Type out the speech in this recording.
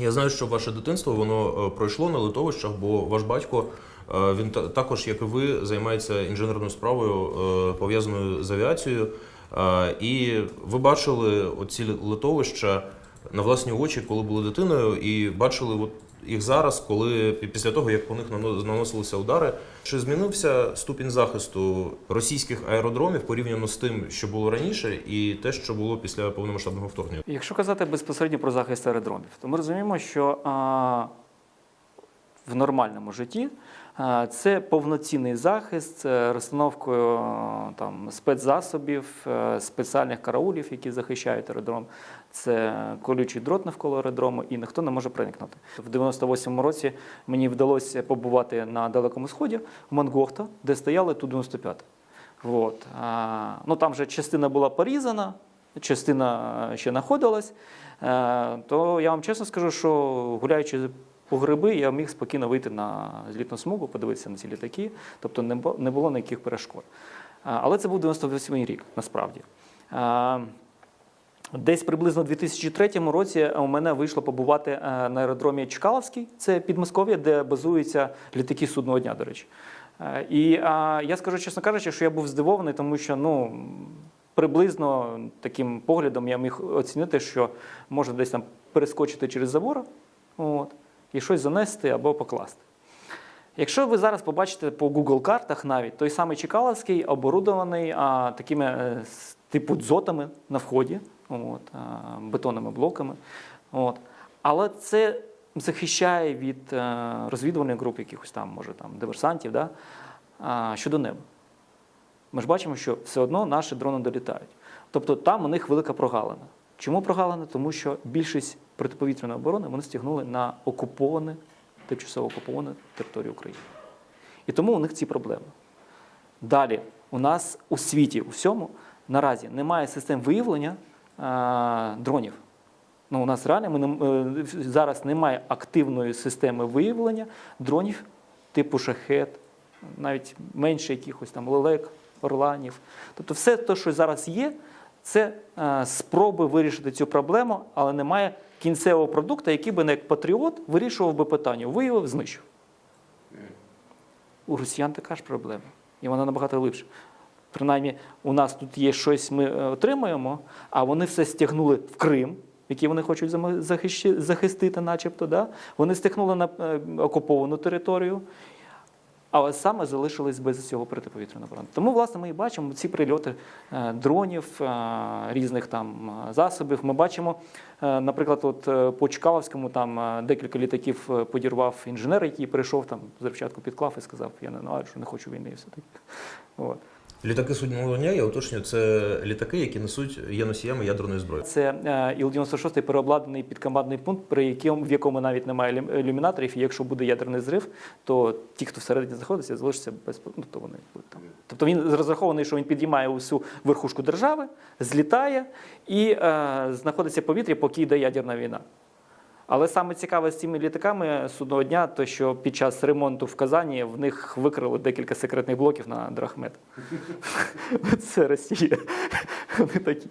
Я знаю, що ваше дитинство воно е, пройшло на литовищах, бо ваш батько е, він та- також, як і ви, займається інженерною справою, е, пов'язаною з авіацією. І ви бачили оці литовища на власні очі, коли були дитиною, і бачили от їх зараз, коли після того, як по них нано- наносилися удари. Чи змінився ступінь захисту російських аеродромів порівняно з тим, що було раніше, і те, що було після повномасштабного вторгнення? Якщо казати безпосередньо про захист аеродромів, то ми розуміємо, що а, в нормальному житті це повноцінний захист розстановкою там, спецзасобів, е, спеціальних караулів, які захищають аеродром. Це колючий дрот навколо аеродрому, і ніхто не може проникнути. В 98-му році мені вдалося побувати на Далекому Сході в Монгохта, де стояли Ту-95. Вот. А, ну, там же частина була порізана, частина ще знаходилась. Е, то я вам чесно скажу, що гуляючи по гриби, я міг спокійно вийти на злітну смугу, подивитися на ці літаки, тобто не було ніяких перешкод. Але це був 98 рік, насправді. Десь приблизно у 2003 році у мене вийшло побувати е, на аеродромі Чкаловський, це Підмосков'я, де базуються літаки судного дня, до речі. Е, І я скажу, чесно кажучи, що я був здивований, тому що ну, приблизно таким поглядом я міг оцінити, що можна десь там перескочити через забор от, і щось занести або покласти. Якщо ви зараз побачите по Google картах навіть той самий Чекаловський оборудований а, такими е, типу дзотами на вході, от, а, бетонними блоками. От. Але це захищає від е, розвідувальних груп, якихось там, може, там, диверсантів, да? а, щодо неба. Ми ж бачимо, що все одно наші дрони долітають. Тобто там у них велика прогалина. Чому прогалина? Тому що більшість протиповітряної оборони вони стягнули на окуповані, тимчасово окуповані території України. І тому у них ці проблеми. Далі, у нас у світі, у всьому наразі немає систем виявлення а, дронів. Ну, у нас реально ми не, е, зараз немає активної системи виявлення дронів типу шахет, навіть менше якихось там лелек, орланів. Тобто, все те, що зараз є, це е, спроби вирішити цю проблему, але немає кінцевого продукту, який би не як патріот вирішував би питання, виявив, знищив. У росіян така ж проблема, і вона набагато глибше. Принаймні, у нас тут є щось, ми е, отримуємо, а вони все стягнули в Крим, який вони хочуть захистити, начебто. Да? Вони стягнули на е, окуповану територію, але саме залишились без цього протиповітряного оборони. Тому, власне, ми і бачимо ці прильоти е, дронів, е, різних там е, засобів. Ми бачимо, наприклад, от по Чкаловському там декілька літаків подірвав інженер, який прийшов там взривчатку підклав і сказав, я не ненавиджу, не хочу війни і все таке. Літаки судного дня, я уточнюю, це літаки, які несуть є носіями ядерної зброї. Це е, Іл-96 переобладнаний підкомандний пункт, при якому, в якому навіть немає ілю- ілюмінаторів, і якщо буде ядерний зрив, то ті, хто всередині знаходиться, залишаться без ну, то вони будуть там. Тобто він розрахований, що він підіймає усю верхушку держави, злітає і е, знаходиться в повітрі, поки йде ядерна війна. Але саме цікаве з цими літаками судного дня, то що під час ремонту в Казані в них викрили декілька секретних блоків на Драхмет. Це Росія. Вони такі.